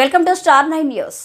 Welcome to star nine news.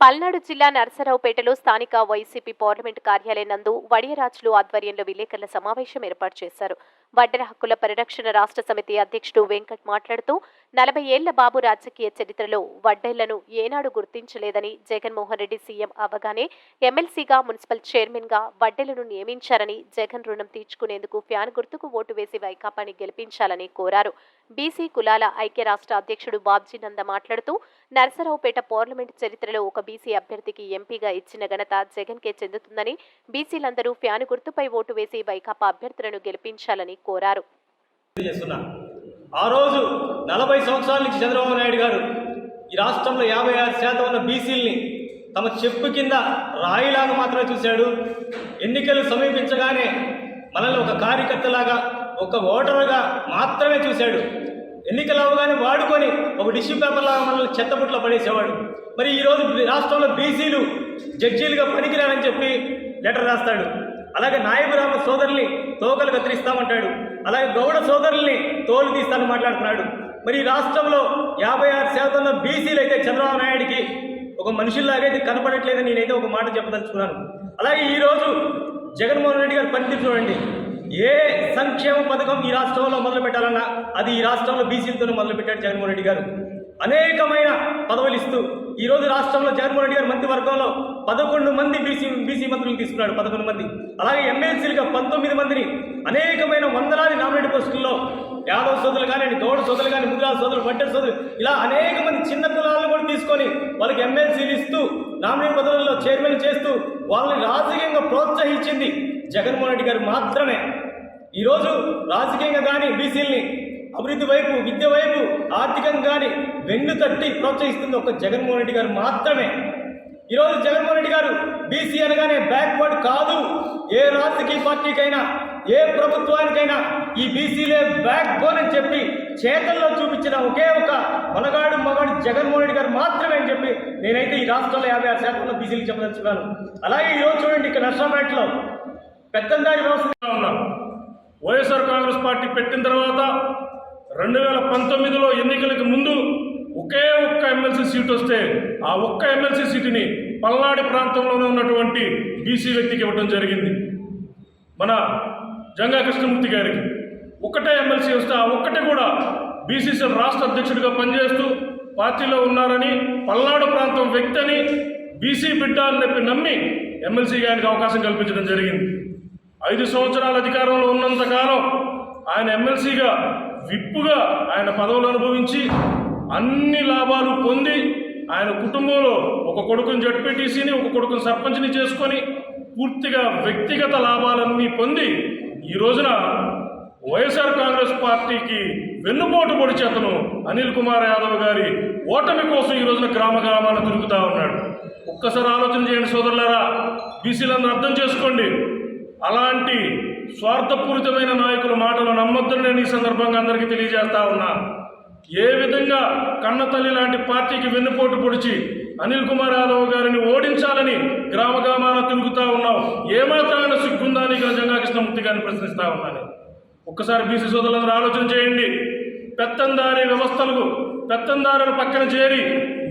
Palnadu జిల్లా నరసరావుపేటలో స్థానిక వైసీపీ పార్లమెంట్ కార్యాలయం నందు వడియరాజులు ఆధ్వర్యంలో విలేకరుల సమావేశం ఏర్పాటు చేశారు. వడ్డెర హక్కుల పరిరక్షణ రాష్ట్ర సమితి అధ్యక్షుడు వెంకట్ మాట్లాడుతూ నలభై ఏళ్ళ బాబు రాజకీయ చరిత్రలో వడ్డేళ్ళను ఏనాడు గుర్తించలేదని జగన్మోహన్ రెడ్డి సీఎం అవగానే ఎమ్మెల్సీగా మున్సిపల్ చైర్మన్గా వడ్డేలను నియమించారని జగన్ రుణం తీర్చుకునేందుకు ఫ్యాన్ గుర్తుకు ఓటు వేసి వైకాపాని గెలిపించాలని కోరారు. బీసీ కులాల ఐక్య రాష్ట్ర అధ్యక్షుడు బాబ్జీ నంద మాట్లాడుతూ నరసరావుపేట పార్లమెంట్ చరిత్రలో ఒక బీసీ అభ్యర్థికి ఎంపీగా ఇచ్చిన ఘనత జగన్ కే చెందుతుందని బీసీలందరూ ఫ్యాన్ గుర్తుపై ఓటు వేసి వైకాపా అభ్యర్థులను గెలిపించాలని కోరారు. ఆ రోజు నలభై సంవత్సరాల నుంచి చంద్రబాబు నాయుడు గారు ఈ రాష్ట్రంలో యాభై ఆరు శాతం ఉన్న బీసీల్ని తమ చెప్పు కింద రాయిలాగా మాత్రమే చూశాడు. ఎన్నికలు సమీపించగానే మనల్ని ఒక కార్యకర్తలాగా ఒక ఓటరుగా మాత్రమే చూశాడు. ఎన్నికలు అవగానే వాడుకొని ఒక టిష్యూ పేపర్ లాగా మనల్ని చెత్తపుట్లో పడేసేవాడు. మరి ఈరోజు రాష్ట్రంలో బీసీలు జడ్జీలుగా పనికిరారని చెప్పి లెటర్ రాస్తాడు. అలాగే నాయబురామ సోదరుల్ని తోకలు కత్తిరిస్తామంటాడు. అలాగే గౌడ సోదరుల్ని తోలు తీస్తానని మాట్లాడుతున్నాడు. మరి ఈ రాష్ట్రంలో యాభై ఆరు శాతంలో బీసీలు అయితే చంద్రబాబు నాయుడికి ఒక మనుషుల్లాగైతే కనపడట్లేదని నేనైతే ఒక మాట చెప్పదలుచుకున్నాను. అలాగే ఈరోజు జగన్మోహన్ రెడ్డి గారు పనితీరు చూడండి. ఏ సంక్షేమ పథకం ఈ రాష్ట్రంలో మొదలు పెట్టాలన్నా అది ఈ రాష్ట్రంలో బీసీలతోనే మొదలు పెట్టాడు జగన్మోహన్ రెడ్డి గారు. అనేకమైన పదవులు ఇస్తూ ఈ రోజు రాష్ట్రంలో జగన్మోహన్ రెడ్డి గారి మంత్రివర్గంలో పదకొండు మంది బీసీ బీసీ మంత్రులు తీసుకున్నాడు పదకొండు మంది. అలాగే ఎమ్మెల్సీలుగా పంతొమ్మిది మందిని అనేకమైన వందలాది నామినేట్ పోస్టుల్లో యాదవ్ సోదరులు కానీ గౌడ సోదరులు కానీ ముద్రా సోదరులు వడ్డెర సోదరులు ఇలా అనేక మంది చిన్న కులాలను కూడా తీసుకొని వాళ్ళకి ఎమ్మెల్సీలు ఇస్తూ నామినేట్ పదవుల్లో చైర్మన్ చేస్తూ వాళ్ళని రాజకీయంగా ప్రోత్సహించింది జగన్మోహన్ రెడ్డి గారు మాత్రమే. ఈరోజు రాజకీయంగా కానీ బీసీల్ని అభివృద్ధి వైపు విద్య వైపు ఆర్థికంగా కానీ వెన్ను తట్టి ప్రోత్సహిస్తుంది ఒక జగన్మోహన్ రెడ్డి గారు మాత్రమే. ఈరోజు జగన్మోహన్ రెడ్డి గారు బీసీ అనగానే బ్యాక్వర్డ్ కాదు. ఏ రాజకీయ పార్టీకైనా ఏ ప్రభుత్వానికైనా ఈ బీసీలే బ్యాక్ బోన్ అని చెప్పి చేతల్లో చూపించిన ఒకే ఒక మనగాడు మగాడు జగన్మోహన్ రెడ్డి గారు మాత్రమే అని చెప్పి నేనైతే ఈ రాష్ట్రంలో యాభై ఆరు శాతంలో బీసీలకు చెప్పదలుచుకున్నాను. అలాగే ఈరోజు చూడండి ఇక్కడ నర్సాపేటలో పెత్తందారి వ్యవస్థ ఉన్నాం. వైఎస్ఆర్ కాంగ్రెస్ పార్టీ పెట్టిన తర్వాత రెండు వేల పంతొమ్మిదిలో ఎన్నికలకు ముందు ఒకే ఒక్క ఎమ్మెల్సీ సీట్ వస్తే ఆ ఒక్క ఎమ్మెల్సీ సీటుని పల్నాడు ప్రాంతంలోనే ఉన్నటువంటి బీసీ వ్యక్తికి ఇవ్వడం జరిగింది. మన జంగా కృష్ణమూర్తి గారికి ఒక్కటే ఎమ్మెల్సీ వస్తే ఆ ఒక్కటే కూడా బీసీసీ రాష్ట్ర అధ్యక్షుడిగా పనిచేస్తూ పార్టీలో ఉన్నారని పల్నాడు ప్రాంతం వ్యక్తి అని బీసీ బిడ్డ అని చెప్పి నమ్మి ఎమ్మెల్సీ గారికి అవకాశం కల్పించడం జరిగింది. ఐదు సంవత్సరాల అధికారంలో ఉన్నంతకాలం ఆయన ఎమ్మెల్సీగా విప్పుగా ఆయన పదవులు అనుభవించి అన్ని లాభాలు పొంది ఆయన కుటుంబంలో ఒక కొడుకుని జడ్పీటీసీని ఒక కొడుకుని సర్పంచ్ని చేసుకొని పూర్తిగా వ్యక్తిగత లాభాలన్నీ పొంది ఈ రోజున వైఎస్ఆర్ కాంగ్రెస్ పార్టీకి వెన్నుపోటు పొడిచి అతను అనిల్ కుమార్ యాదవ్ గారి ఓటమి కోసం ఈ రోజున గ్రామ గ్రామాలను తిరుగుతూ ఉన్నాడు. ఒక్కసారి ఆలోచన చేయండి సోదరులారా బీసీలందరూ అర్థం చేసుకోండి. అలాంటి స్వార్థపూరితమైన నాయకుల మాటలు నమ్మొద్దని నేను ఈ సందర్భంగా అందరికీ తెలియజేస్తా ఉన్నా. ఏ విధంగా కన్నతల్లి లాంటి పార్టీకి వెన్నుపోటు పొడిచి అనిల్ కుమార్ యాదవ్ గారిని ఓడించాలని గ్రామ గ్రామాన తిరుగుతా ఉన్నావు? ఏమాత్రమైన సిగ్గుందా నీకు జంగా కృష్ణమూర్తి గారిని ప్రశ్నిస్తా ఉన్నాను? ఒక్కసారి బీసీ సోదరులందరూ ఆలోచన చేయండి. పెత్తందారి వ్యవస్థలకు పెత్తందారుల పక్కన చేరి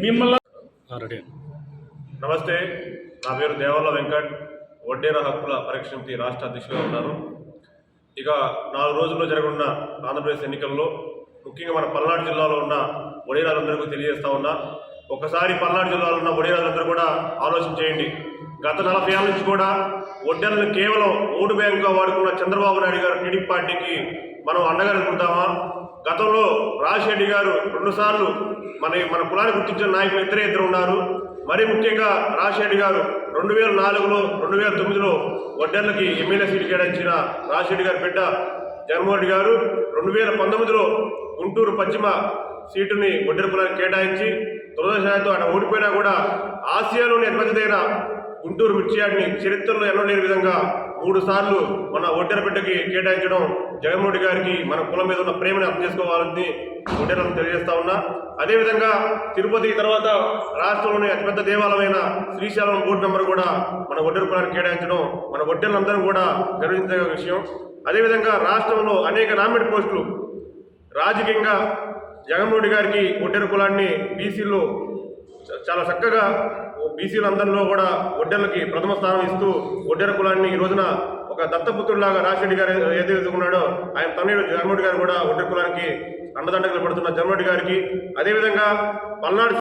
మిమ్మల్ని నమస్తే నా పేరు దేవల్ల వెంకట్. వడ్డేర హక్కుల పరిరక్షణకి రాష్ట్ర అధ్యక్షులుగా ఉన్నాను ఇక నాలుగు రోజుల్లో జరగనున్న ఆంధ్రప్రదేశ్ ఎన్నికల్లో ముఖ్యంగా మన పల్నాడు జిల్లాలో ఉన్న వడేరాలందరికీ తెలియజేస్తా ఉన్నా. ఒకసారి పల్నాడు జిల్లాలో ఉన్న వడేరాలందరూ కూడా ఆలోచన చేయండి. గత నలభై ఏళ్ళ నుంచి కూడా వడ్డెలను కేవలం ఓటు బ్యాంకుగా వాడుకున్న చంద్రబాబు నాయుడు గారు టీడీపీ పార్టీకి మనం అండగా అనుకుంటామా గతంలో రాజశేఖర్ గారు రెండుసార్లు మన మన కులాన్ని గుర్తించిన నాయకులు ఇద్దరే ఇద్దరు ఉన్నారు. మరీ ముఖ్యంగా రాజశేఖర్ గారు రెండు వేల నాలుగులో రెండు వేల తొమ్మిదిలో వడ్డర్లకి ఎమ్మెల్యే సీటు కేటాయించిన రాజశేఖర్ గారి బిడ్డ జగన్మోహన్ రెడ్డి గారు రెండు వేల పంతొమ్మిదిలో గుంటూరు పశ్చిమ సీటుని వడ్డెర కులానికి కేటాయించి దురదశాలతో ఆయన ఓడిపోయినా కూడా ఆసియాలోని అతిపెద్దదైన గుంటూరు మిర్చియాడిని చరిత్రలో ఎన్నో లేని విధంగా మూడు సార్లు మన ఒడ్డెర బిడ్డకి కేటాయించడం జగన్మోహన్ గారికి మన కులం మీద ఉన్న ప్రేమని అర్థం చేసుకోవాలని ఒడ్డెరకు తెలియజేస్తా ఉన్నా. అదేవిధంగా తిరుపతి తర్వాత రాష్ట్రంలోని అతిపెద్ద దేవాలయమైన శ్రీశైలం బోర్డు నెంబర్ కూడా మన ఒడ్డెర కులానికి కేటాయించడం మన ఒడ్డెలందరం కూడా గర్వించదగ్గ విషయం. అదేవిధంగా రాష్ట్రంలో అనేక నామినేట్ పోస్టులు రాజకీయంగా జగన్మోహన్ గారికి ఒడ్డెర కులాన్ని బీసీలో చాలా చక్కగా బీసీలందరిలో కూడా ఒడ్డెలకి ప్రథమ స్థానం ఇస్తూ ఒడ్డెర కులాన్ని ఈ రోజున ఒక దత్తపుత్రులాగా రాజశేఖర్ గారు ఏదైతే ఉన్నాడో ఆయన తనయుడు జగన్మోహన్ గారు కూడా ఒడ్డెర కులానికి అండదండకలు పడుతున్న జగన్మోహన్ గారికి. అదేవిధంగా పల్నాడు